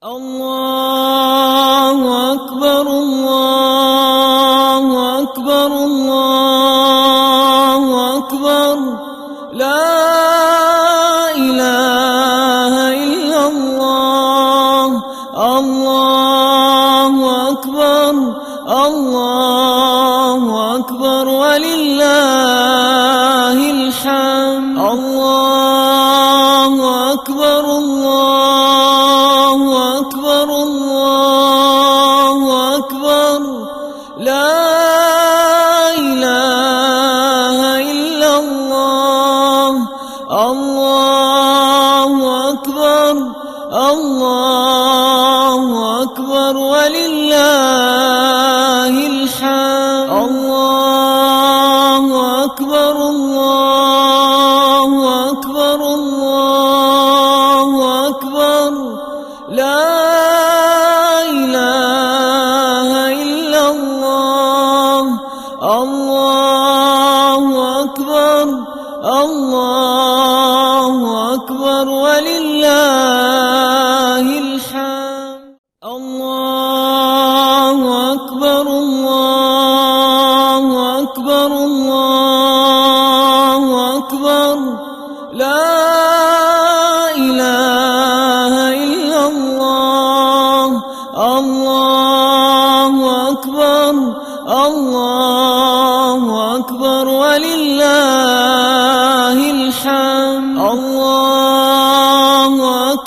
Allah.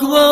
أكبر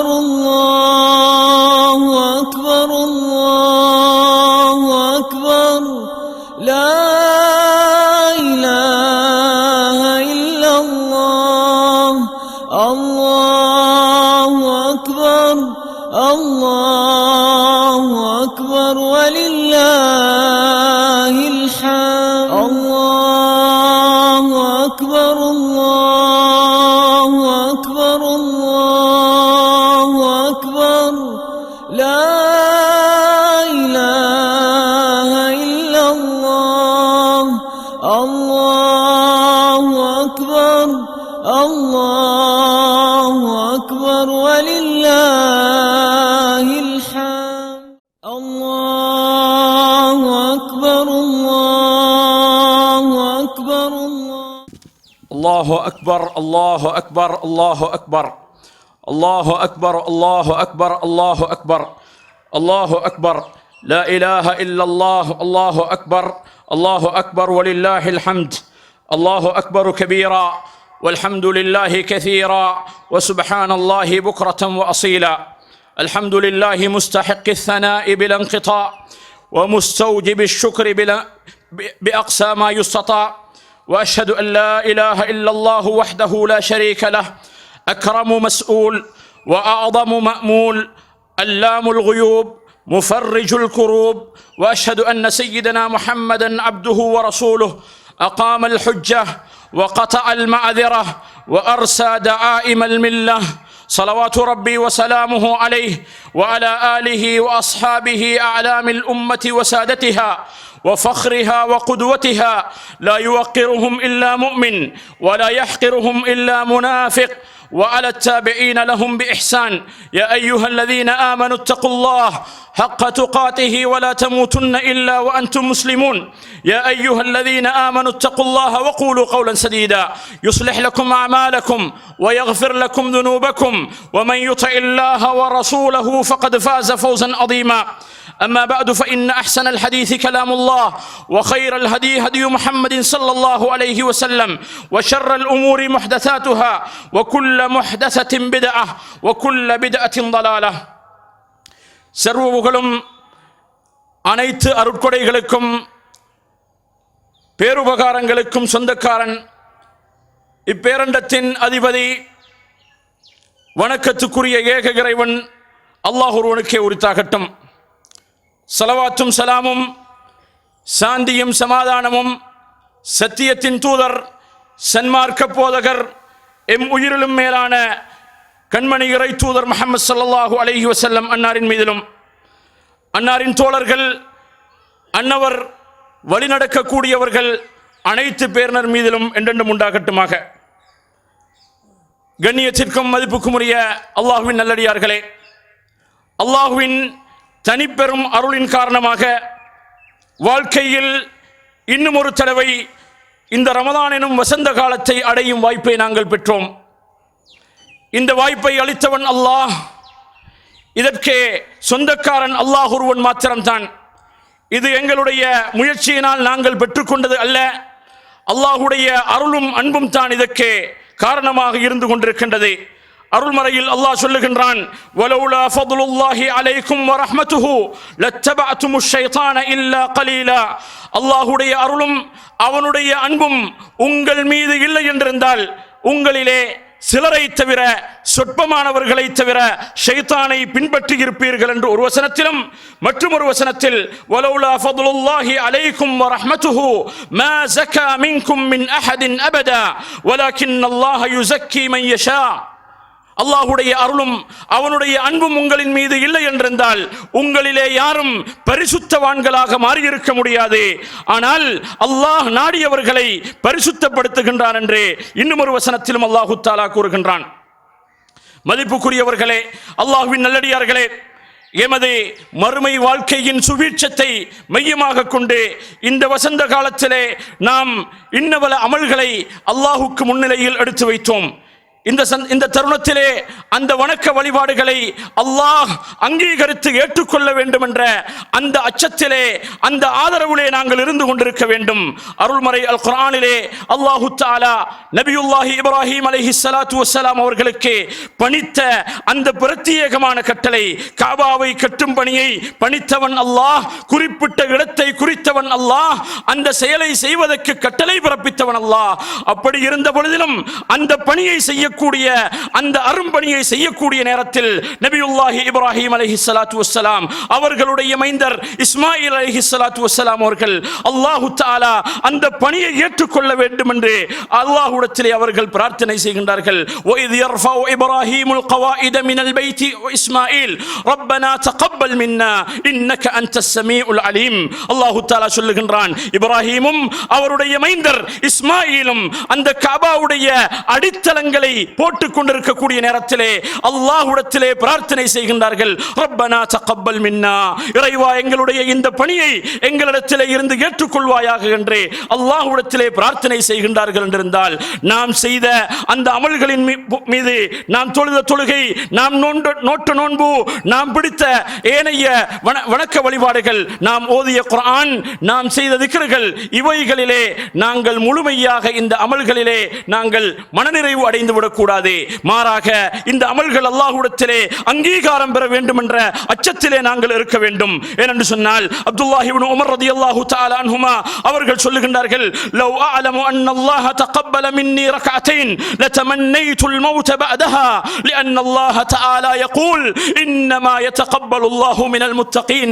الله أكبر الله أكبر الله أكبر. الله أكبر الله أكبر الله أكبر. الله أكبر. لا إله إلا الله الله أكبر. الله أكبر ولله الحمد. الله أكبر كبيرا والحمد لله كثيرا وسبحان الله بكرة وأصيلا. الحمد لله مستحق الثناء بلا انقطاع ومستوجب الشكر بلا بأقصى ما يستطاع. وأشهد أن لا إله إلا الله وحده لا شريك له أكرم مسؤول وأعظم مأمول علام الغيوب مفرج الكروب وأشهد أن سيدنا محمدا عبده ورسوله أقام الحجة وقطع المعذرة وأرسى دعائم الملة صلوات ربي وسلامه عليه وعلى آله وأصحابه أعلام الأمة وسادتها وفخرها وقدوتها لا يوقرهم إلا مؤمن ولا يحقرهم إلا منافق وعلى التابعين لهم بإحسان. يا أيها الذين آمنوا اتقوا الله حق تقاته ولا تموتن إلا وأنتم مسلمون. يا أيها الذين آمنوا اتقوا الله وقولوا قولا سديدا. يصلح لكم أعمالكم ويغفر لكم ذنوبكم. ومن يطع الله ورسوله فقد فاز فوزا عظيما. أما بعد فإن أحسن الحديث كلام الله وخير الهدي هدي محمد صلى الله عليه وسلم وشر الأمور محدثاتها وكل محدثة بدعة وكل بدعة ضلالة சர்வபுகழும் அனைத்து அருட்கொடைகளுக்கும் பேருபகாரங்களுக்கும் சொந்தக்காரன் இப்பேரண்டத்தின் அதிபதி வணக்கத்துக்குரிய ஏக இறைவன் அல்லாஹ் ஒருவனுக்கே உரித்தாகட்டும் சலவாத்தும் சலாமும் சாந்தியும் சமாதானமும் சத்தியத்தின் தூதர் சன்மார்க்க போதகர் எம் உயிரிலும் மேலான கண்மணி இறை தூதர் முகமது ஸல்லல்லாஹு அலஹி வசல்லம் அன்னாரின் மீதிலும். அன்னாரின் தோழர்கள் அன்னவர் வழிநடக்கக்கூடியவர்கள் அனைத்து பேரினர் மீதிலும் என்றென்றும் உண்டாகட்டுமாக. கண்ணியத்திற்கும் மதிப்புக்கும் உரிய அல்லாஹுவின் நல்லடியார்களே அல்லாஹுவின் தனிப்பெரும் அருளின் காரணமாக வாழ்க்கையில் இன்னும் ஒரு தடவை இந்த ரமதான் எனும் வசந்த காலத்தை அடையும் வாய்ப்பை நாங்கள் பெற்றோம். இந்த வாய்ப்பை அளித்தவன் அல்லாஹ். இதற்கே சொந்தக்காரன் அல்லாஹ் ஒருவன் மாத்திரம்தான். இது எங்களுடைய முயற்சியினால் நாங்கள் பெற்றுக்கொண்டது அல்ல. அல்லாஹுடைய அருளும் அன்பும் தான் இதற்கு காரணமாக இருந்து கொண்டிருக்கின்றது. அருள்மறையில் அல்லாஹ் சொல்லுகின்றான் வலவுலா ஃபதுலுல்லாஹி அலைக்கும் வரஹ்மத்துஹு லத்தபஅத்துமுஷ் ஷைத்தான இல்லா கலீலா அல்லாஹ்வுடைய அருளும் அவனுடைய அன்பும் உங்கள் மீது இல்லை என்றிருந்தால் உங்களிலே சிலரை தவிர சொற்பமானவர்களை தவிர ஷைத்தானை பின்பற்றி இருப்பீர்கள் என்று ஒரு வசனத்திலும் மற்றும் ஒரு வசனத்தில் வலவுலா ஃபதுலுல்லாஹி அலைக்கும் வரஹ்மத்துஹு மா ஸக்கா மின்கும் மின் அஹதின் அபதா வலக்கின் அல்லாஹ் யுஸக்கி மன் யஷா அல்லாஹுடைய அருளும் அவனுடைய அன்பும் உங்களின் மீது இல்லை என்றிருந்தால் உங்களிலே யாரும் பரிசுத்தவான்களாக மாறியிருக்க முடியாது. ஆனால் அல்லாஹ் நாடியவர்களை பரிசுத்தப்படுத்துகின்றான் என்று இன்னும் ஒரு வசனத்திலும் அல்லாஹு தாலா கூறுகின்றான். மதிப்புக்குரியவர்களே அல்லாஹுவின் நல்லடியார்களே எமது மறுமை வாழ்க்கையின் சுவீட்சத்தை மையமாக கொண்டு இந்த வசந்த காலத்திலே நாம் இன்னவல அமல்களை அல்லாஹுக்கு முன்னிலையில் எடுத்து வைத்தோம். இந்த இந்த தருணத்திலே அந்த வணக்க வழிபாடுகளை அல்லாஹ் அங்கீகரித்து ஏற்றுக்கொள்ள வேண்டும் என்ற அந்த அச்சத்திலே அந்த ஆதரவுலே நாங்கள் இருந்து கொண்டிருக்க வேண்டும். அருள்மறை அல் குரானிலே அல்லாஹு தாலா நபியுல்லாஹி இப்ராஹிம் அலஹி சலாத்து வசலாம் அவர்களுக்கு பணித்த அந்த பிரத்யேகமான கட்டளை காபாவை கட்டும் பணியை பணித்தவன் அல்லாஹ் குறிப்பிட்ட இடத்தை குறித்தவன் அல்லாஹ் அந்த செயலை செய்வதற்கு கட்டளை பிறப்பித்தவன் அல்லாஹ். அப்படி இருந்த பொழுதிலும் அந்த பணியை செய்யக்கூடிய அந்த அரும்பணியை செய்யக்கூடிய நேரத்தில் நபியுல்லாஹி இப்ராஹிம் அலைஹி ஸலாத்து வஸ்ஸலாம் அவர்களுடைய மைந்தர் இஸ்மாயில் அலைஹி ஸலாத்து வஸ்ஸலாம் அவர்கள் அல்லாஹு தஆலா அந்த பணியை ஏற்றுக்கொள்ள வேண்டும் என்று அல்லாஹ்விடத்திலே அவர்கள் பிரார்த்தனை செய்கின்றார்கள் وَإِذْ يَرْفَعُ إِبْرَاهِيمُ الْقَوَاعِدَ مِنَ الْبَيْتِ وإسماعيل ربنا تقبل منا إنك أنت السميع العليم அல்லாஹு தஆலா சொல்லுகின்றான் இப்ராஹீமும் அவருடைய மைந்தர் இஸ்மாயிலும் அந்த கபாவுடைய அடித்தளங்களை போட்டுக் கொண்டிருக்கக்கூடிய நேரத்திலே அல்லாஹுடத்திலே பிரார்த்தனை செய்கின்றார்கள். ரப்பனா தகப்பல் மின்னா. இறைவா எங்களுடைய இந்த பணியை எங்களிடத்திலே இருந்து ஏற்றுக்கொள்வாயாக என்று அல்லாஹுடத்திலே பிரார்த்தனை செய்கின்றார்கள் என்றிருந்தால் நாம் செய்த அந்த அமல்களின் மீது நாம் தொழுத தொழுகை நாம் நோண்டு நோட்டு நோன்பு நாம் பிடித்த ஏனைய வணக்க வழிபாடுகள் நாம் ஓதிய குரான் நாம் செய்த திக்ருகள் இவைகளிலே நாங்கள் முழுமையாக இந்த அமல்களிலே நாங்கள் மனநிறைவு அடைந்து விடக்கூடாது மாறாக இந்த அமல்கள் அல்லாஹ்விடத்திலே அங்கீகாரம் பெற வேண்டும் என்ற அச்சத்திலே நாங்கள் இருக்க வேண்டும் ஏனென்று சொன்னால் அப்துல்லாஹி இப்னு உமர் ரலியல்லாஹு தஆலா அன்ஹுமா அவர்கள் சொல்லுகின்றார்கள் லவ் அஅலமு அன் அல்லாஹ் தகப்பல மின்னி ரக்அத்தைன் لتمنيت الموت بعدها لأن الله تعالى يقول إنما يتقبل الله من المتقين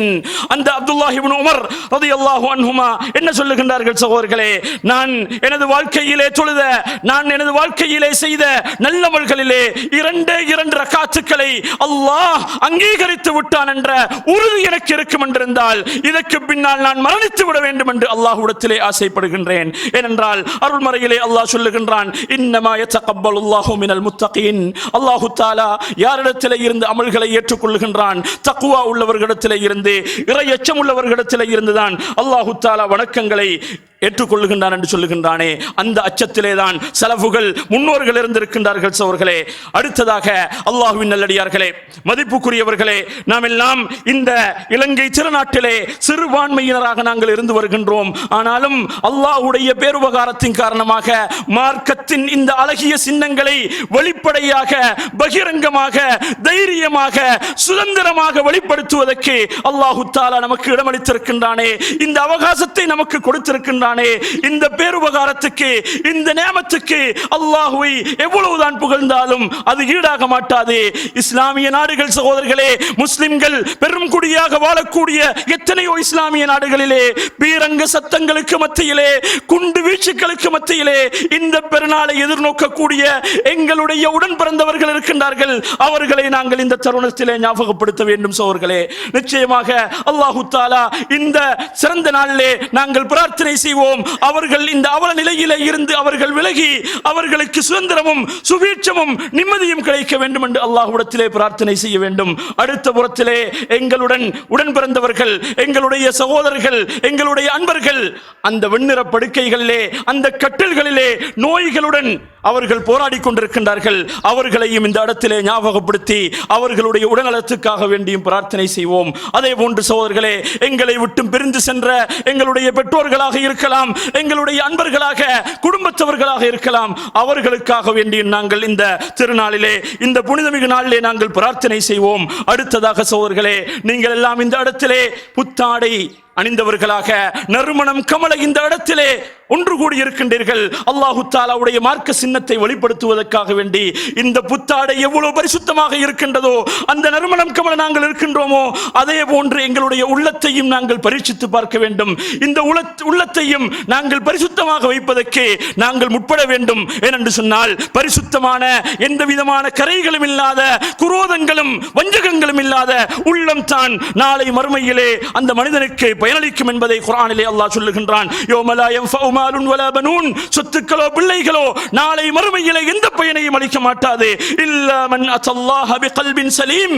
அந்த அப்துல்லாஹ் இப்னு உமர் ரலியல்லாஹு அன்ஹுமா என்ன சொல்லுகின்றார்கள் சகோதரர்களே நான் எனது வாழ்க்கையிலே தொழுத நான் எனது வாழ்க்கையிலே செய்த நல்லவர்களிலே இரண்டே இரண்டு ரக்காத்துக்களை அல்லாஹ் அங்கீகரித்து விட்டான் என்ற உறுதி எனக்கு இருக்கும் என்றிருந்தால் இதற்கு பின்னால் நான் மரணித்து விட வேண்டும் என்று அல்லாஹ்விடத்திலே ஆசைப்படுகின்றேன். ஏனென்றால் அருள்மறையிலே அல்லாஹ் சொல்லுகின்றான் இன்னமா யத்தகப்பலுல்லாஹு மினல் முத்தகீன். அல்லாஹு தாலா யாரிடத்திலே இருந்து அமல்களை ஏற்றுக்கொள்கின்றான் தக்குவா உள்ளவர்களிடத்திலே இருந்து இறை எச்சம் உள்ளவர்களிடத்திலே இருந்துதான் அல்லாஹு தாலா வணக்கங்களை ஏற்றுக்கொள்ளுகின்றான் என்று சொல்லுகின்றானே. அந்த அச்சத்திலே தான் செலவுகள் முன்னோர்கள் இருந்திருக்கின்றார்கள் சோர்களே அடுத்ததாக அல்லாஹுவின் நல்லடியார்களே மதிப்புக்குரியவர்களே நாம் எல்லாம் இந்த இலங்கை திருநாட்டிலே சிறுபான்மையினராக நாங்கள் இருந்து வருகின்றோம். ஆனாலும் அல்லாஹுடைய பேருபகாரத்தின் காரணமாக மார்க்கத்தின் இந்த அழகிய சின்னங்களை வெளிப்படையாக பகிரங்கமாக தைரியமாக சுதந்திரமாக வெளிப்படுத்துவதற்கு அல்லாஹு தாலா நமக்கு இடமளித்திருக்கின்றானே. இந்த அவகாசத்தை நமக்கு கொடுத்திருக்கின்றான். இந்த பேருபகாரத்துக்கு இந்த நேமத்துக்கு அல்லாஹுவை எவ்வளவுதான் புகழ்ந்தாலும் அது ஈடாக மாட்டாது. இஸ்லாமிய நாடுகள் சகோதரர்களே முஸ்லிம்கள் பெரும் குடியாக வாழக்கூடிய எத்தனையோ இஸ்லாமிய நாடுகளிலே பீரங்க சத்தங்களுக்கு மத்தியிலே குண்டு வீச்சுக்களுக்கு மத்தியிலே இந்த பெருநாளை எதிர்நோக்கக்கூடிய எங்களுடைய உடன் பிறந்தவர்கள் இருக்கின்றார்கள். அவர்களை நாங்கள் இந்த தருணத்திலே ஞாபகப்படுத்த வேண்டும் சோர்களே நிச்சயமாக அல்லாஹு தாலா இந்த சிறந்த நாளிலே நாங்கள் பிரார்த்தனை செய்வோம். செய்வோம். அவர்கள் இந்த அவல நிலையிலே இருந்து அவர்கள் விலகி அவர்களுக்கு சுதந்திரமும் சுபீட்சமும் நிம்மதியும் கிடைக்க வேண்டும் என்று அல்லாஹுடத்திலே பிரார்த்தனை செய்ய வேண்டும். அடுத்த புறத்திலே எங்களுடன் உடன் பிறந்தவர்கள் எங்களுடைய சகோதரர்கள் எங்களுடைய அன்பர்கள் அந்த வெண்ணிற படுக்கைகளிலே அந்த கட்டில்களிலே நோய்களுடன் அவர்கள் போராடி கொண்டிருக்கின்றார்கள். அவர்களையும் இந்த இடத்திலே ஞாபகப்படுத்தி அவர்களுடைய உடல்நலத்துக்காக வேண்டியும் பிரார்த்தனை செய்வோம். அதே போன்று சகோதரர்களே எங்களை விட்டும் பிரிந்து சென்ற எங்களுடைய பெற்றோர்களாக இருக்கலாம் எங்களுடைய அன்பர்களாக குடும்பத்தவர்களாக இருக்கலாம். அவர்களுக்காக வேண்டியும் நாங்கள் இந்த திருநாளிலே இந்த புனிதமிகு நாளிலே நாங்கள் பிரார்த்தனை செய்வோம். அடுத்ததாக சோதர்களே நீங்கள் எல்லாம் இந்த இடத்திலே புத்தாடை அணிந்தவர்களாக நறுமணம் கமல இந்த இடத்திலே ஒன்று கூடி இருக்கின்றீர்கள். அல்லாஹு தாலாவுடைய மார்க்க சின்னத்தை வெளிப்படுத்துவதற்காக வேண்டி இந்த புத்தாடை எவ்வளவு பரிசுத்தமாக இருக்கின்றதோ அந்த நறுமணம் கமல நாங்கள் இருக்கின்றோமோ அதே போன்று எங்களுடைய உள்ளத்தையும் நாங்கள் பரீட்சித்து பார்க்க வேண்டும். இந்த உள்ளத்தையும் நாங்கள் பரிசுத்தமாக வைப்பதற்கு நாங்கள் முற்பட வேண்டும். ஏனென்று சொன்னால் பரிசுத்தமான எந்த விதமான கரைகளும் இல்லாத குரோதங்களும் வஞ்சகங்களும் இல்லாத உள்ளம் தான் நாளை மறுமையிலே அந்த மனிதனுக்கு பயனளிக்கும் என்பதை குரானிலே அல்லாஹ் சொல்லுகின்றான். யோமலா எம் மாலுன் வலா பனூன். சொத்துக்களோ பிள்ளைகளோ நாளை மறுமையிலே எந்த பயனையும் அளிக்க மாட்டாது. இல்ல மன் அத்தல்லாஹ பிகல்பின் சலீம்.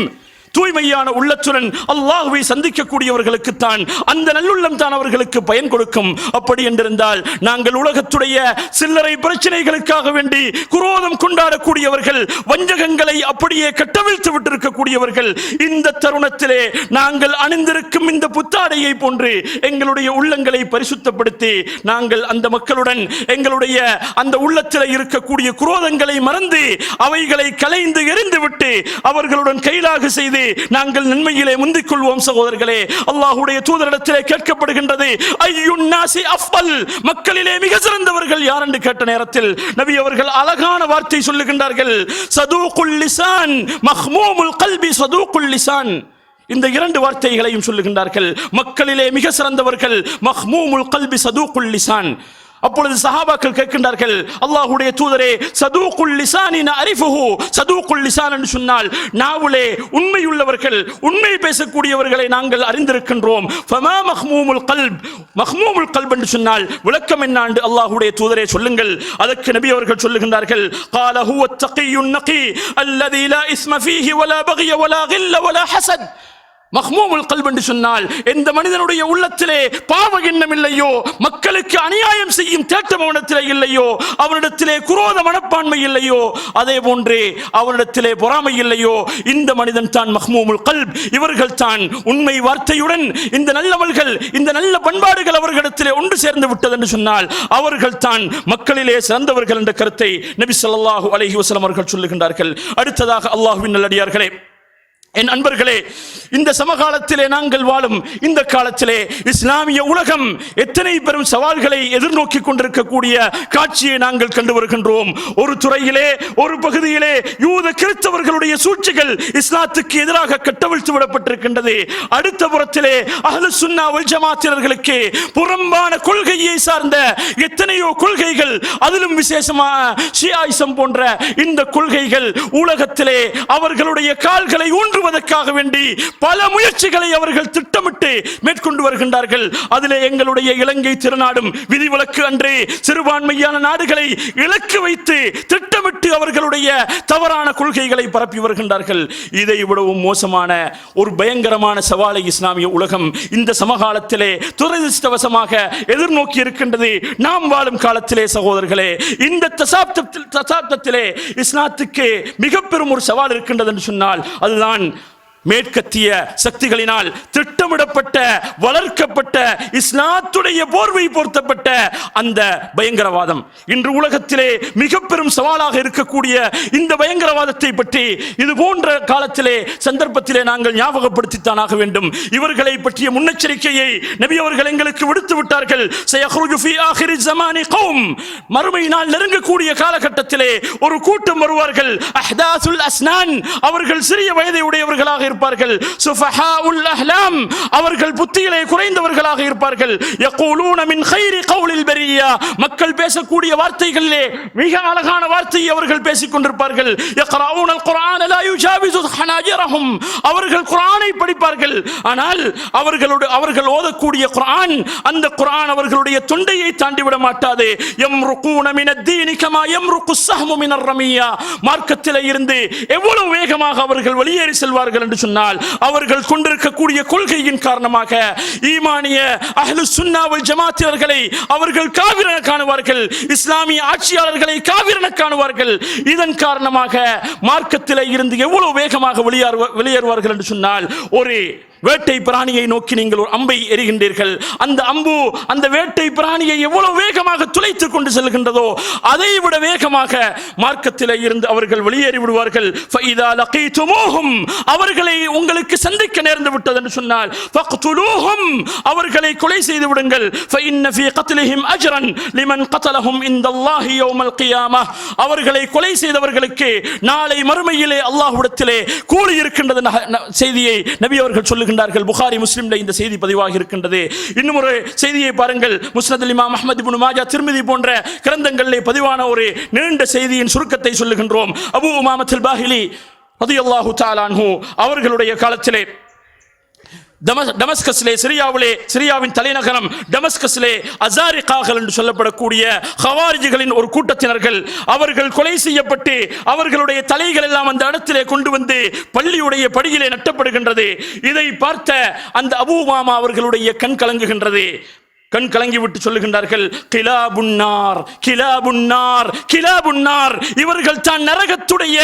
தூய்மையான உள்ளத்துடன் அல்லாஹுவை சந்திக்கக்கூடியவர்களுக்கு தான் அந்த நல்லுள்ளம் தான் அவர்களுக்கு பயன் கொடுக்கும். அப்படி என்றிருந்தால் நாங்கள் உலகத்துடைய சில்லறை பிரச்சனைகளுக்காக வேண்டி குரோதம் கொண்டாடக்கூடியவர்கள் வஞ்சகங்களை அப்படியே கட்டவிழ்த்து விட்டிருக்கக்கூடியவர்கள் இந்த தருணத்திலே நாங்கள் அணிந்திருக்கும் இந்த புத்தாடையை போன்று எங்களுடைய உள்ளங்களை பரிசுத்தப்படுத்தி நாங்கள் அந்த மக்களுடன் எங்களுடைய அந்த உள்ளத்தில் இருக்கக்கூடிய குரோதங்களை மறந்து அவைகளை கலைந்து எறிந்துவிட்டு அவர்களுடன் கைலாக செய்து நாங்கள் நன்மையிலே முந்திக் கொள்வோம் சகோதரர்களே. அல்லாஹுடைய தூதரிடத்திலே கேட்கப்படுகின்றது ஐயுன்னாசி அஃபல்? மக்களிலே மிக சிறந்தவர்கள் யார் என்று கேட்ட நேரத்தில் நபி அவர்கள் அழகான வார்த்தை சொல்லுகின்றார்கள் சதூகுல் லிசான் மஹ்மூமுல் கல்பி சதூகுல் லிசான். இந்த இரண்டு வார்த்தைகளையும் சொல்லுகின்றார்கள் மக்களிலே மிக சிறந்தவர்கள் மஹ்மூமுல் கல்பி சதூகுல் லிசான். அப்பொழுது சஹாபாக்கள் கேட்கின்றார்கள் அல்லாஹ்வுடைய தூதரே சதூகுல் லிசானின் அரிஃபுஹு சதூகுல் லிசான் என்று சொன்னால் நாவுலே உண்மையுள்ளவர்கள் உண்மை பேசக்கூடியவர்களை நாங்கள் அறிந்திருக்கின்றோம் ஃபமா மஹ்மூமுல் கல்ப் மஹ்மூமுல் கல்ப் என்று சொன்னால் விளக்கம் என்ன என்று அல்லாஹ்வுடைய தூதரே சொல்லுங்கள் அதற்கு நபி அவர்கள் சொல்லுகின்றார்கள் قال هو التقي النقي الذي لا إثم فيه ولا بغي ولا غل ولا حسد மஹ்மூமுல் கல்ப் என்று சொன்னால் எந்த மனிதனுடைய உள்ளத்திலே பாவ எண்ணம் இல்லையோ மக்களுக்கு அநியாயம் செய்யும் தேட்ட மௌனத்திலே இல்லையோ அவனிடத்திலே குரோத மனப்பான்மை இல்லையோ அதே போன்றே அவனிடத்திலே பொறாமை இல்லையோ இந்த மனிதன் தான் மஹ்மூமுல் கல்ப். இவர்கள் தான் உண்மை வார்த்தையுடன் இந்த நல்லவர்கள் இந்த நல்ல பண்பாடுகள் அவர்களிடத்திலே ஒன்று சேர்ந்து விட்டது என்று சொன்னால் அவர்கள் தான் மக்களிலே சிறந்தவர்கள் என்ற கருத்தை நபி சொல்லாஹு அலஹி வசலம் அவர்கள் சொல்லுகின்றார்கள். அடுத்ததாக அல்லாஹுவின் நல்லடியார்களே என் அன்பர்களே இந்த சமகாலத்திலே நாங்கள் வாழும் இந்த காலத்திலே இஸ்லாமிய உலகம் எத்தனை பெரும் சவால்களை எதிர்நோக்கி கொண்டிருக்கக்கூடிய காட்சியை நாங்கள் கண்டு வருகின்றோம். ஒரு துறையிலே ஒரு பகுதியிலே யூத கிறிஸ்தவர்களுடைய சூழ்ச்சிகள் இஸ்லாத்துக்கு எதிராக கட்டவிழ்த்து விடப்பட்டிருக்கின்றது. அடுத்த புறத்திலே அஹ்லு சுன்னா வல் ஜமாத்தினர்களுக்கு புறம்பான கொள்கையை சார்ந்த எத்தனையோ கொள்கைகள் அதிலும் விசேஷமாக ஷியாயிசம் போன்ற இந்த கொள்கைகள் உலகத்திலே அவர்களுடைய கால்களை மாற்றுவதற்காக வேண்டி பல முயற்சிகளை அவர்கள் திட்டமிட்டு மேற்கொண்டு வருகின்றார்கள். அதிலே எங்களுடைய இலங்கை திருநாடும் விதிவிலக்கு அன்றே சிறுபான்மையான நாடுகளை இலக்கு வைத்து திட்டமிட்டு அவர்களுடைய தவறான கொள்கைகளை பரப்பி வருகின்றார்கள். இதை விடவும் மோசமான ஒரு பயங்கரமான சவாலை இஸ்லாமிய உலகம் இந்த சமகாலத்திலே துரதிருஷ்டவசமாக எதிர்நோக்கி இருக்கின்றது. நாம் வாழும் காலத்திலே சகோதரர்களே இந்த தசாப்தத்தில் தசாப்தத்திலே இஸ்லாத்துக்கு மிக பெரும் ஒரு சவால் இருக்கின்றது என்று சொன்னால் அதுதான் மேற்கத்திய சக்திகளினால் திட்டமிடப்பட்ட வளர்க்கப்பட்ட இஸ்லாத்துடைய போர்வை பொருத்தப்பட்ட அந்த பயங்கரவாதம். இன்று உலகத்திலே மிக பெரும் சவாலாக இருக்கக்கூடிய இந்த பயங்கரவாதத்தை பற்றி இது போன்ற காலத்திலே சந்தர்ப்பத்திலே நாங்கள் ஞாபகப்படுத்தித்தான் ஆக வேண்டும். இவர்களை பற்றிய முன்னெச்சரிக்கையை நபி அவர்கள் எங்களுக்கு விடுத்து விட்டார்கள். மறுமையினால் நெருங்கக்கூடிய காலகட்டத்திலே ஒரு கூட்டம் வருவார்கள். அஸ்னான். அவர்கள் சிறிய வயதை உடையவர்களாக இருப்பார்கள். சுஃபஹாஉல் அஹ்லாம் அவர்கள் புத்தியிலே குறைந்தவர்களாக இருப்பார்கள். யகூலூன மின் கைரி கவுலில் பெரியா மக்கள் பேசக்கூடிய வார்த்தைகளிலே மிக அழகான வார்த்தையை அவர்கள் பேசிக் கொண்டிருப்பார்கள். யக்ரவுன அல் குர்ஆன லா யுஜாவிசு ஹனாஜிரஹும் அவர்கள் குர்ஆனை படிப்பார்கள். ஆனால் அவர்களோடு அவர்கள் ஓதக்கூடிய குர்ஆன் அந்த குர்ஆன் அவர்களுடைய தொண்டையை தாண்டி விட மாட்டாது. யம்ருகூன மின தீனி கமா யம்ருகு ஸஹ்மு மினர் ரமியா மார்க்கத்திலே இருந்து எவ்வளவு வேகமாக அவர்கள் வெளியேறி செல்வார்கள் என்று சொன்னால் அவர்கள் கொண்டிருக்கக்கூடிய கொள்கையின் காரணமாக ஈமானிய அஹ்லு சுன்னாவல் ஜமாத்தியர்களை அவர்கள் காவிரன காணுவார்கள் இஸ்லாமிய ஆட்சியாளர்களை காவிரன காணுவார்கள். இதன் காரணமாக மார்க்கத்திலே இருந்து எவ்வளவு வேகமாக வெளியேறுவார்கள் என்று சொன்னால் ஒரு வேட்டை பிராணியை நோக்கி நீங்கள் ஒரு அம்பை எறிகின்றீர்கள். அந்த அம்பு அந்த வேட்டை பிராணியை எவ்வளவு வேகமாக துளைத்துக் கொண்டு செல்கின்றதோ அதை விட வேகமாக மார்க்கத்தில் இருந்து அவர்கள் வெளியேறி விடுவார்கள். அவர்களை உங்களுக்கு சந்திக்க நேர்ந்து விட்டது என்று சொன்னால் அவர்களை கொலை செய்து விடுங்கள். அவர்களை கொலை செய்தவர்களுக்கு நாளை மறுமையிலே அல்லாஹ்விடத்திலே கூலி இருக்கின்றது செய்தியை நபி அவர்கள் சொல்லுங்கள் சொல்லுகின்றார்கள். புகாரி முஸ்லிம்ல இந்த செய்தி பதிவாக இருக்கின்றது. இன்னும் ஒரு செய்தியை பாருங்கள். முஸ்னத் இமாம் அஹமது இப்னு மாஜா திருமதி போன்ற கிரந்தங்களிலே பதிவான ஒரு நீண்ட செய்தியின் சுருக்கத்தை சொல்லுகின்றோம். அபூ உமாமத்துல் பாஹிலி ரலியல்லாஹு தஆலா அவர்களுடைய காலத்திலே டமஸ்கஸ்லே சிரியாவிலே சிரியாவின் தலைநகரம் டமஸ்கஸ்லே அசாரிகாகள் என்று சொல்லப்படக்கூடிய ஹவாரிஜிகளின் ஒரு கூட்டத்தினர்கள் அவர்கள் கொலை செய்யப்பட்டு அவர்களுடைய தலைகள் எல்லாம் அந்த இடத்திலே கொண்டு வந்து பள்ளியுடைய படியிலே நட்டப்படுகின்றது. இதை பார்த்த அந்த அபூமாமா அவர்களுடைய கண் கலங்குகின்றது. கண் கலங்கி விட்டு சொல்லுகின்றார்கள் கிலா புன்னார் கிலா புன்னார் கிலா புன்னார் இவர்கள் தான் நரகத்துடைய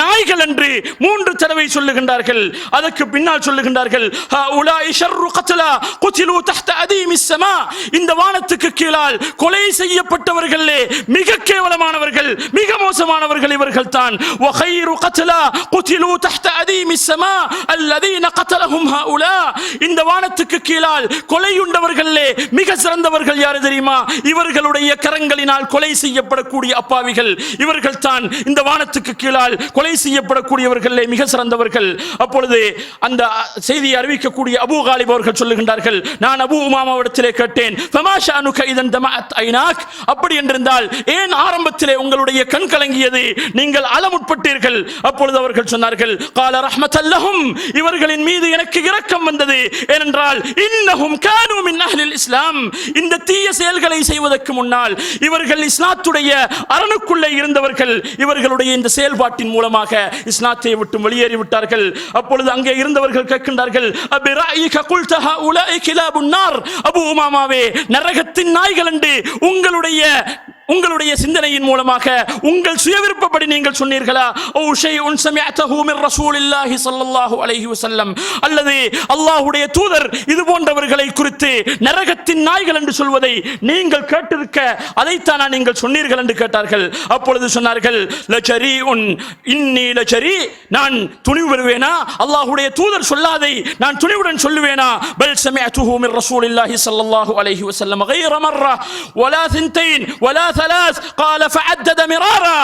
நாய்கள் என்று மூன்று தடவை சொல்லுகின்றார்கள். அதற்கு பின்னால் சொல்லுகின்றார்கள் உலாய் ஷர்ரு கத்லா குத்திலு தஹ்த அதீம் இந்த வானத்துக்கு கீழால் கொலை செய்யப்பட்டவர்களே மிக கேவலமானவர்கள் மிக மோசமானவர்கள் இவர்கள் தான். வகைரு கத்லா குத்திலு தஹ்த அதீம் இஸ்ஸமா அல்லதீன கத்லஹும் ஹாஉலா இந்த வானத்துக்கு கீழால் கொலையுண்டவர்களே மிக சிறந்தவர்கள் யாரு தெரியுமா? இவர்களுடைய கரங்களினால் கொலை செய்யப்படக்கூடிய அப்பாவிகள். இவர்கள் தான் இந்த வானத்துக்கு கீழால் கொலை செய்யப்படக்கூடியவர்களே மிக சிறந்தவர்கள். அப்பொழுது அந்த செய்தியை அறிவிக்கக்கூடிய அபூ காலிப் அவர்கள் சொல்லுகின்றார்கள் நான் அபூ உமாமாவிடத்திலே கேட்டேன் அப்படி என்றிருந்தால் ஏன் ஆரம்பத்திலே உங்களுடைய கண் கலங்கியது? நீங்கள் அளமுட்பட்டீர்கள் அப்பொழுது அவர்கள் சொன்னார்கள் கால ரஹ்மத்தல்லஹும் இவர்களின் மீது எனக்கு இரக்கம் வந்தது. ஏனென்றால் இன்னஹும் கானூ மின் அஹ்லில் இஸ்லாம். இந்த தீய செயல்களை செய்வதற்கு முன்னால் இவர்கள் இஸ்லாத்துடைய அரணுக்குள்ளே இருந்தவர்கள் இவர்களுடைய இந்த செயல்பாட்டின் மூலமாக இஸ்லாத்தை விட்டு வெளியேறி விட்டார்கள். அப்பொழுது அங்கே இருந்தவர்கள் கேட்கின்றார்கள் அபு உமாமாவே நரகத்தின் நாய்கள் என்று உங்களுடைய உங்களுடைய சிந்தனையின் மூலமாக உங்கள் சுயவிருப்பப்படி நீங்கள் சொன்னீர்களா ஓ ஷைஉன் சமிஅதஹு மின் ரசூலில்லாஹி ஸல்லல்லாஹு அலைஹி வஸல்லம் அல்லது அல்லாஹ்வுடைய தூதர் இது போன்றவர்களை குறித்து நரகத்தின் நாய்கள் என்று சொல்வதை நீங்கள் கேட்டிருக்க அதைத்தானா நீங்கள் சொன்னீர்கள் என்று கேட்டார்கள் அப்பொழுது சொன்னார்கள் லஜரீஉன் இன்னி லஜரி நான் துணிவு பெறுவேனா அல்லாஹ்வுடைய தூதர் சொல்லாதை நான் துணிவுடன் சொல்லுவேனா பல் சமிஅதுஹு மின் ரசூலில்லாஹி ஸல்லல்லாஹு அலைஹி வஸல்லம் غير مرة ولا ثنتين ولا சலாஸ் கால ஃபஅத்தத மிராரா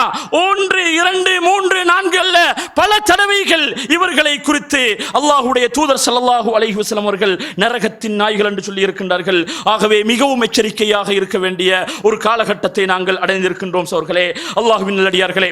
ஒன்று இரண்டு மூன்று நான்கு அல்ல. பல தடவைகள் இவர்களை குறித்து அல்லாஹுடைய தூதர் ஸல்லல்லாஹு அலைஹி வஸல்லம் அவர்கள் நரகத்தின் நாய்கள் என்று சொல்லி இருக்கின்றார்கள் ஆகவே மிகவும் எச்சரிக்கையாக இருக்க வேண்டிய ஒரு காலகட்டத்தை நாங்கள் அடைந்திருக்கின்றோம் சோர்களே. அல்லாஹ்வின் நல்லடியார்களே.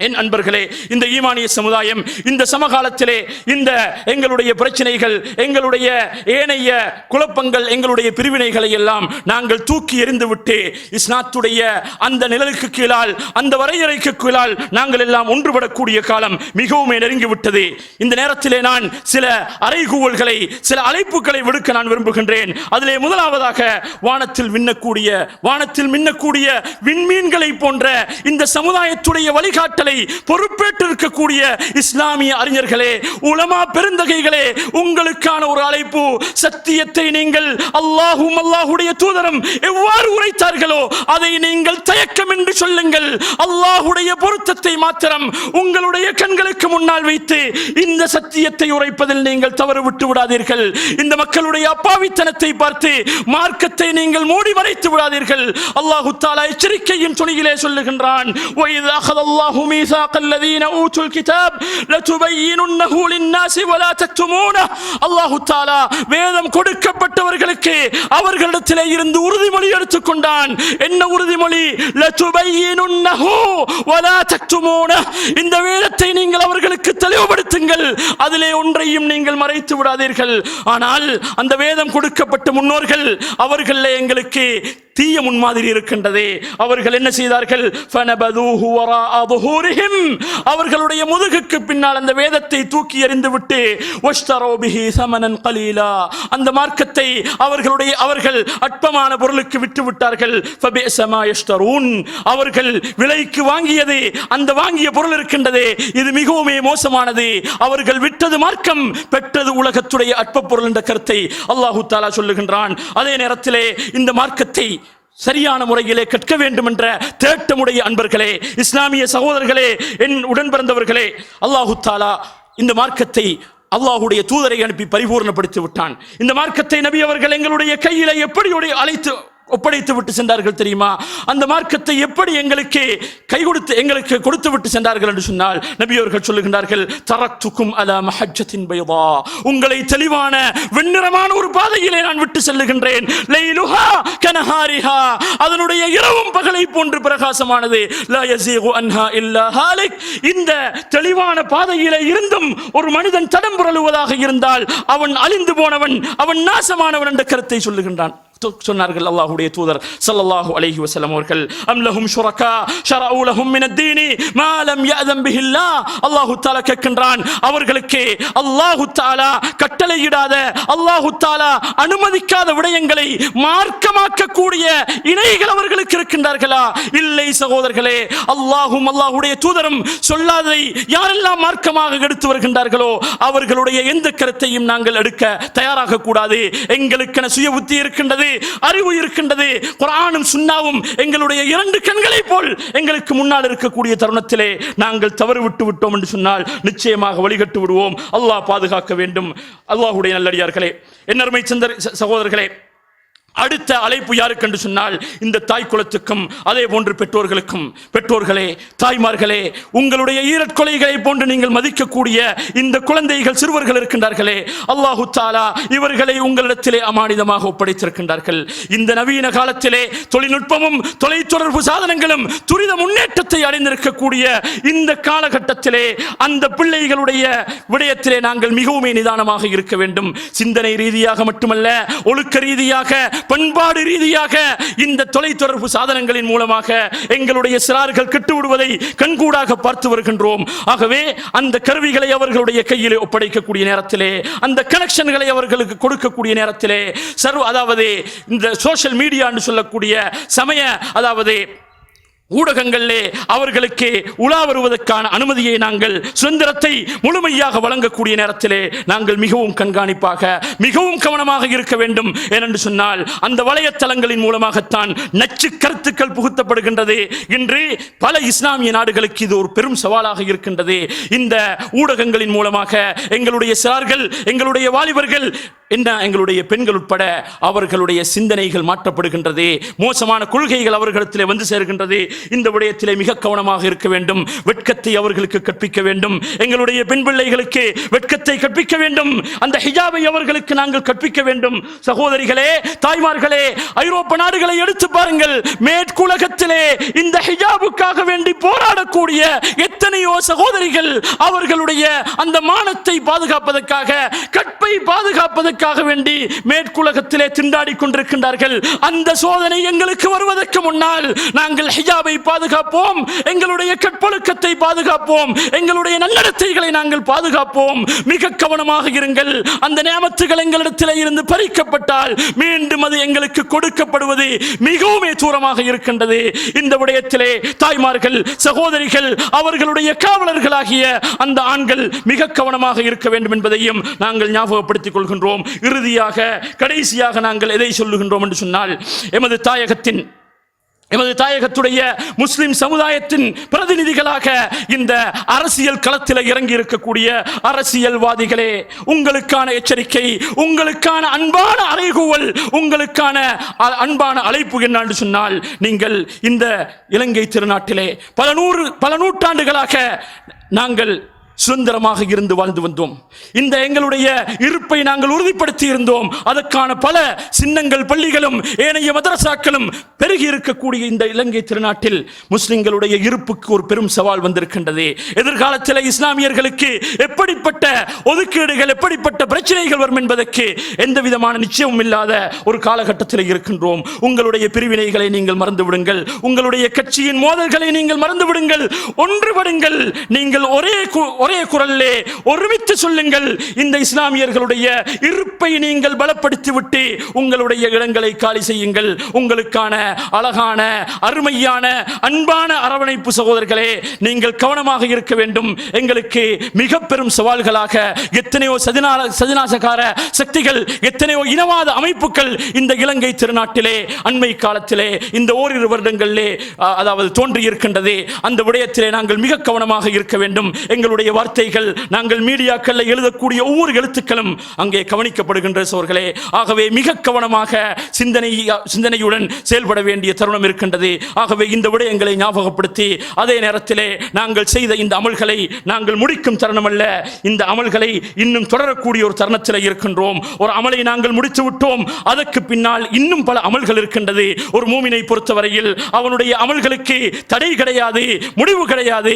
என் அன்பர்களே இந்த ஈமானிய சமுதாயம் இந்த சமகாலத்திலே இந்த எங்களுடைய பிரச்சனைகள் எங்களுடைய ஏனைய குழப்பங்கள் எங்களுடைய பிரிவினைகளை எல்லாம் நாங்கள் தூக்கி எறிந்துவிட்டு இஸ்லாத்துடைய அந்த நிழலுக்கு கீழால் அந்த வரையறைக்கு கீழால் நாங்கள் எல்லாம் ஒன்றுபடக்கூடிய காலம் மிகவும் நெருங்கிவிட்டது இந்த நேரத்திலே நான் சில அறைகூவல்களை சில அழைப்புகளை விடுக்க நான் விரும்புகின்றேன். அதிலே முதலாவதாக வானத்தில் மின்னக்கூடிய வானத்தில் மின்னக்கூடிய விண்மீன்களை போன்ற இந்த சமுதாயத்துடைய வழிகாட்டலை விடயங்களை பொறுப்பேற்று இருக்கக்கூடிய இஸ்லாமிய அறிஞர்களே உலமா பெருந்தகைகளே உங்களுக்கான ஒரு அழைப்பு சத்தியத்தை நீங்கள் அல்லாஹும் அல்லாஹுடைய தூதரம் எவ்வாறு உரைத்தார்களோ அதை நீங்கள் தயக்கம் என்று சொல்லுங்கள். அல்லாஹுடைய பொருத்தத்தை மாத்திரம் உங்களுடைய கண்களுக்கு முன்னால் வைத்து இந்த சத்தியத்தை உரைப்பதில் நீங்கள் தவறு விட்டு விடாதீர்கள். இந்த மக்களுடைய அப்பாவித்தனத்தை பார்த்து மார்க்கத்தை நீங்கள் மூடி மறைத்து விடாதீர்கள். அல்லாஹு தாலா எச்சரிக்கையின் துணியிலே சொல்லுகின்றான் ميثاق الذين أوتوا الكتاب لتبيننه للناس ولا تكتمونه அல்லாஹு தாலா வேதம் கொடுக்கப்பட்டவர்களுக்கு அவர்களிடத்திலே இருந்து உறுதிமொழி எடுத்துக்கொண்டான் என்ன உறுதிமொழி லதுபையினுன்னஹு வலா தக்துமூனஹ் இந்த வேதத்தை நீங்கள் அவர்களுக்கு தெளிவுபடுத்துங்கள் அதிலே ஒன்றையும் நீங்கள் மறைத்து விடாதீர்கள் ஆனால் அந்த வேதம் கொடுக்கப்பட்ட முன்னோர்கள் அவர்களே எங்களுக்கு தீய முன்மாதிரி இருக்கின்றது. அவர்கள் என்ன செய்தார்கள்? அவர்களுடைய முதுகுக்கு பின்னால் அந்த வேதத்தை தூக்கி எறிந்து விட்டு சமனன் அந்த மார்க்கத்தை அவர்களுடைய அவர்கள் அற்பமான பொருளுக்கு விட்டு விட்டார்கள் அவர்கள் விலைக்கு வாங்கியது அந்த வாங்கிய பொருள் இருக்கின்றது. இது மிகவுமே மோசமானது. அவர்கள் விட்டது மார்க்கம் பெற்றது உலகத்துடைய அற்ப பொருள் என்ற கருத்தை அல்லாஹு தாலா சொல்லுகின்றான். அதே நேரத்திலே இந்த மார்க்கத்தை சரியான முறையிலே கற்க வேண்டும் என்ற தேட்டமுடைய அன்பர்களே இஸ்லாமிய சகோதரர்களே என் உடன் பிறந்தவர்களே அல்லாஹு தாலா இந்த மார்க்கத்தை அல்லாஹுடைய தூதரை அனுப்பி பரிபூர்ணப்படுத்தி விட்டான். இந்த மார்க்கத்தை நபி அவர்கள் எங்களுடைய கையில எப்படி அழைத்து ஒப்படைத்து விட்டு சென்றார்கள் தெரியுமா? அந்த மார்க்கத்தை எப்படி எங்களுக்கு கை கொடுத்து எங்களுக்கு கொடுத்து விட்டு சென்றார்கள் என்று சொன்னால் நபியோர்கள் சொல்லுகின்றார்கள் தரத்துக்கும் அல மஹஜத்தின் பைதா. உங்களை தெளிவான வெண்ணிறமான ஒரு பாதையிலே நான் விட்டு செல்லுகின்றேன். லைலுஹா கனஹாரிஹா. அதனுடைய இரவும் பகலை போன்று பிரகாசமானது. லா யஸீகு அன்ஹா இல்லா ஹாலிக். இந்த தெளிவான பாதையிலே இருந்தும் ஒரு மனிதன் தடம் புரளுவதாக இருந்தால் அவன் அழிந்து போனவன் அவன் நாசமானவன் என்ற கருத்தை சொல்லுகின்றான். சொன்னார்கள் அல்லாஹுடைய தூதர் ஸல்லல்லாஹு அலைஹி வஸல்லம் அவர்கள். அம் லஹும் ஷுரகா ஷரஊ லஹும் மின தீனி மா லம் யஅதம் பிஹில்லாஹ். அல்லாஹ் தஆலா கேட்கின்றான் அவர்களுக்கு அல்லாஹ் தஆலா கட்டளையிடாத அல்லாஹ் தஆலா அனுமதிக்காத விடயங்களை மார்க்கமாக்கக்கூடிய இணைகள் அவர்களுக்கு இருக்கின்றார்களா? இல்லை சகோதரர்களே அல்லாஹும் அல்லாஹுடைய தூதரும் சொல்லாததை யாரெல்லாம் மார்க்கமாக எடுத்து வருகின்றார்களோ அவர்களுடைய எந்த கருத்தையும் நாங்கள் எடுக்க தயாராக கூடாது. எங்களுக்கென சுய புத்தி இருக்கின்றது அறிவு இருக்கின்றது. குரானும் சுண்ணாவும் எங்களுடைய இரண்டு கண்களை போல் எங்களுக்கு முன்னால் இருக்கக்கூடிய தருணத்திலே நாங்கள் தவறு விட்டு விட்டோம் என்று சொன்னால் நிச்சயமாக வழிகட்டு விடுவோம். அல்லாஹ் பாதுகாக்க வேண்டும். அல்லாஹுடைய நல்லடியார்களே என்னருமை சந்தர் சகோதரர்களே அடுத்த அழைப்பு யாருக்கு என்று சொன்னால் இந்த தாய் குலத்துக்கும் அதே போன்று பெற்றோர்களுக்கும். பெற்றோர்களே தாய்மார்களே உங்களுடைய ஈரற்கொலைகளை போன்று நீங்கள் மதிக்கக்கூடிய இந்த குழந்தைகள் சிறுவர்கள் இருக்கின்றார்களே அல்லாஹு தாலா இவர்களை உங்களிடத்திலே அமானிதமாக ஒப்படைத்திருக்கின்றார்கள். இந்த நவீன காலத்திலே தொழில்நுட்பமும் தொலைத்தொடர்பு சாதனங்களும் துரித முன்னேற்றத்தை அடைந்திருக்கக்கூடிய இந்த காலகட்டத்திலே அந்த பிள்ளைகளுடைய விடயத்திலே நாங்கள் மிகவும் நிதானமாக இருக்க வேண்டும். சிந்தனை ரீதியாக மட்டுமல்ல ஒழுக்க ரீதியாக பண்பாடு ரீதியாக இந்த தொலைத்தொடர்பு சாதனங்களின் மூலமாக எங்களுடைய சிறார்கள் கெட்டு விடுவதை கண்கூடாக பார்த்து வருகின்றோம். ஆகவே அந்த கருவிகளை அவர்களுடைய கையிலே ஒப்படைக்கக்கூடிய நேரத்திலே அந்த கனெக்ஷன்களை அவர்களுக்கு கொடுக்கக்கூடிய நேரத்திலே சர்வ அதாவது இந்த சோஷியல் மீடியா என்று சொல்லக்கூடிய சமய அதாவது ஊடகங்களிலே அவர்களுக்கு உலா வருவதற்கான அனுமதியை நாங்கள் சுதந்திரத்தை முழுமையாக வழங்கக்கூடிய நேரத்திலே நாங்கள் மிகவும் கண்காணிப்பாக மிகவும் கவனமாக இருக்க வேண்டும். ஏனென்று சொன்னால் அந்த வலையத்தளங்களின் மூலமாகத்தான் நச்சு கருத்துக்கள் புகுத்தப்படுகின்றது. இன்று பல இஸ்லாமிய நாடுகளுக்கு இது ஒரு பெரும் சவாலாக இருக்கின்றது. இந்த ஊடகங்களின் மூலமாக எங்களுடைய சார்கள் எங்களுடைய வாலிபர்கள் என்ன எங்களுடைய பெண்கள் உட்பட அவர்களுடைய சிந்தனைகள் மாற்றப்படுகின்றது. மோசமான கொள்கைகள் அவர்களிடத்தில் வந்து சேர்கின்றது. இந்த விடயத்திலே மிக கவனமாக இருக்க வேண்டும். வெட்கத்தை அவர்களுக்கு கற்பிக்க வேண்டும். எங்களுடைய பெண் பிள்ளைகளுக்கு வெட்கத்தை கற்பிக்க வேண்டும். அந்த ஹிஜாபை அவர்களுக்கு நாங்கள் கற்பிக்க வேண்டும். சகோதரிகளே தாய்மார்களே ஐரோப்ப நாடுகளை எடுத்து பாருங்கள். மேற்குலகத்திலே இந்த ஹிஜாபுக்காக வேண்டி போராடக்கூடிய எத்தனையோ சகோதரிகள் அவர்களுடைய அந்த மானத்தை பாதுகாப்பதற்காக கற்பை பாதுகாப்பதற்காக வேண்டி மேற்குலகத்திலே திண்டாடி கொண்டிருக்கின்றார்கள். அந்த சோதனை எங்களுக்கு வருவதற்கு முன்னால் நாங்கள் ஹிஜாப் பாதுகாப்போம். எங்களுடைய கற்பொழுக்கத்தை பாதுகாப்போம். எங்களுடைய நல்லடத்தைகளை நாங்கள் பாதுகாப்போம். மிக கவனமாக இருங்கள். அந்த நியமத்துகள் எங்களிடத்தில் இருந்து பறிக்கப்பட்டால் மீண்டும் அது எங்களுக்கு கொடுக்கப்படுவது மிகவும் தூரமாக இருக்கின்றது. இந்த விடயத்திலே தாய்மார்கள் சகோதரிகள் அவர்களுடைய காவலர்களாகிய அந்த ஆண்கள் மிக கவனமாக இருக்க வேண்டும் என்பதையும் நாங்கள் ஞாபகப்படுத்திக் கொள்கின்றோம். இறுதியாக கடைசியாக நாங்கள் எதை சொல்லுகின்றோம் என்று சொன்னால் எமது தாயகத்தின் எமது தாயகத்துடைய முஸ்லிம் சமுதாயத்தின் பிரதிநிதிகளாக இந்த அரசியல் களத்தில் இறங்கி இருக்கக்கூடிய அரசியல்வாதிகளே உங்களுக்கான எச்சரிக்கை உங்களுக்கான அன்பான அறைகூவல் உங்களுக்கான அன்பான அழைப்பு என்னன்னு சொன்னால் நீங்கள் இந்த இலங்கை திருநாட்டிலே பல நூறு பல நூற்றாண்டுகளாக நாங்கள் சுதந்திரமாக இருந்து வாழ்ந்து வந்தோம். இந்த எங்களுடைய இருப்பை நாங்கள் உறுதிப்படுத்தி இருந்தோம். அதற்கான பல சின்னங்கள் பள்ளிகளும் ஏனைய மதரசாக்களும் பெருகி இருக்கக்கூடிய இந்த இலங்கை திருநாட்டில் முஸ்லிம்களுடைய இருப்புக்கு ஒரு பெரும் சவால் வந்திருக்கின்றது. எதிர்காலத்தில் இஸ்லாமியர்களுக்கு எப்படிப்பட்ட ஒதுக்கீடுகள் எப்படிப்பட்ட பிரச்சனைகள் வரும் என்பதற்கு எந்த விதமான நிச்சயமும் இல்லாத ஒரு காலகட்டத்தில் இருக்கின்றோம். உங்களுடைய பிரிவினைகளை நீங்கள் மறந்து விடுங்கள் உங்களுடைய கட்சியின் மோதல்களை நீங்கள் மறந்து விடுங்கள் ஒன்றுபடுங்கள். நீங்கள் ஒரே ஒரே குரல்லே ஒருமித்து சொல்லுங்கள். இந்த இஸ்லாமியர்களுடைய இருப்பை நீங்கள் பலப்படுத்திவிட்டு உங்களுடைய இடங்களை காலி செய்யுங்கள். உங்களுக்கான அழகான அருமையான அன்பான அரவணைப்பு சகோதரர்களே நீங்கள் கவனமாக இருக்க வேண்டும். எங்களுக்கு மிக பெரும் சவால்களாக எத்தனையோ சதினால சதிநாசகார சக்திகள் எத்தனையோ இனவாத அமைப்புகள் இந்த இலங்கை திருநாட்டிலே அண்மை காலத்திலே இந்த ஓரிரு வருடங்களிலே அதாவது தோன்றியிருக்கின்றது. அந்த விடயத்திலே நாங்கள் மிக கவனமாக இருக்க வேண்டும். எங்களுடைய வார்த்தைகள் நாங்கள் மீடியாக்களில் எழுதக்கூடிய ஒவ்வொரு எழுத்துக்களும் அங்கே கவனிக்கப்படுகின்ற சோர்களே. ஆகவே மிக கவனமாக சிந்தனை சிந்தனையுடன் செயல்பட வேண்டிய தருணம் இருக்கின்றது. ஆகவே இந்த விடயங்களை ஞாபகப்படுத்தி அதே நேரத்திலே நாங்கள் செய்த இந்த அமல்களை நாங்கள் முடிக்கும் தருணம் அல்ல இந்த அமல்களை இன்னும் தொடரக்கூடிய ஒரு தருணத்தில் இருக்கின்றோம். ஒரு அமலை நாங்கள் முடித்து விட்டோம். அதற்கு பின்னால் இன்னும் பல அமல்கள் இருக்கின்றது. ஒரு மூமினை பொறுத்தவரையில் அவனுடைய அமல்களுக்கு தடை கிடையாது முடிவு கிடையாது.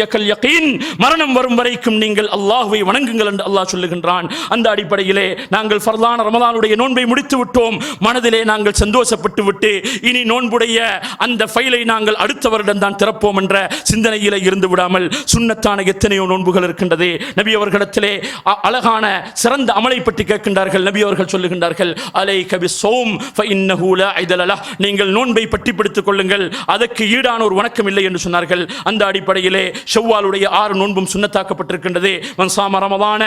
யஅதியக்கல் யகீன். மரணம் வரும் வரைக்கும் நீங்கள் அல்லாஹுவை வணங்குங்கள் என்று அல்லாஹ் சொல்லுகின்றான். அந்த அடிப்படையிலே நாங்கள் ஃபர்லான ரமலானுடைய நோன்பை முடித்து விட்டோம். மனதிலே நாங்கள் சந்தோஷப்பட்டு விட்டு இனி நோன்புடைய அந்த ஃபைலை நாங்கள் அடுத்த வருடம் தான் திறப்போம் என்ற சிந்தனையிலே இருந்து விடாமல் சுண்ணத்தான எத்தனையோ நோன்புகள் இருக்கின்றது. நபி அவர்களிடத்திலே அழகான சிறந்த அமலை பற்றி கேட்கின்றார்கள். நபி அவர்கள் சொல்லுகின்றார்கள் அலை கபி சோம் நீங்கள் நோன்பை பட்டி பிடித்துக் கொள்ளுங்கள் அதற்கு ஈடான ஒரு வணக்கம் இல்லை என்று சொன்னார்கள். அந்த அடிப்படையிலே ஷவ்வாலுடைய ஆறு நோன்பும் சுன்னத்தாக்கப்பட்டிருக்கின்றது மன்சாம ரமதான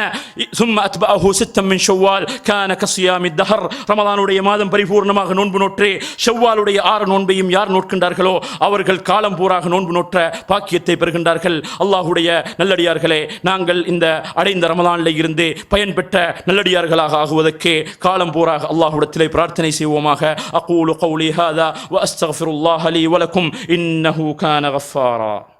சும்ம அத்பஅஹு சித்தம் மின் ஷவ்வால் கான கசியாமி தஹர். ரமதானுடைய மாதம் பரிபூர்ணமாக நோன்பு நோற்று ஷவ்வாலுடைய ஆறு நோன்பையும் யார் நோட்கின்றார்களோ அவர்கள் காலம் பூராக நோன்பு நோற்ற பாக்கியத்தை பெறுகின்றார்கள். அல்லாஹுடைய நல்லடியார்களே நாங்கள் இந்த அடைந்த ரமதானில் இருந்து பயன்பெற்ற நல்லடியார்களாக ஆகுவதற்கு காலம் பூராக அல்லாஹ்விடத்திலே பிரார்த்தனை செய்வோமாக. அகூலு கௌலி ஹாதா வ அஸ்தக்ஃபிருல்லாஹ லீ வலக்கும் இன்னஹு கான غفارا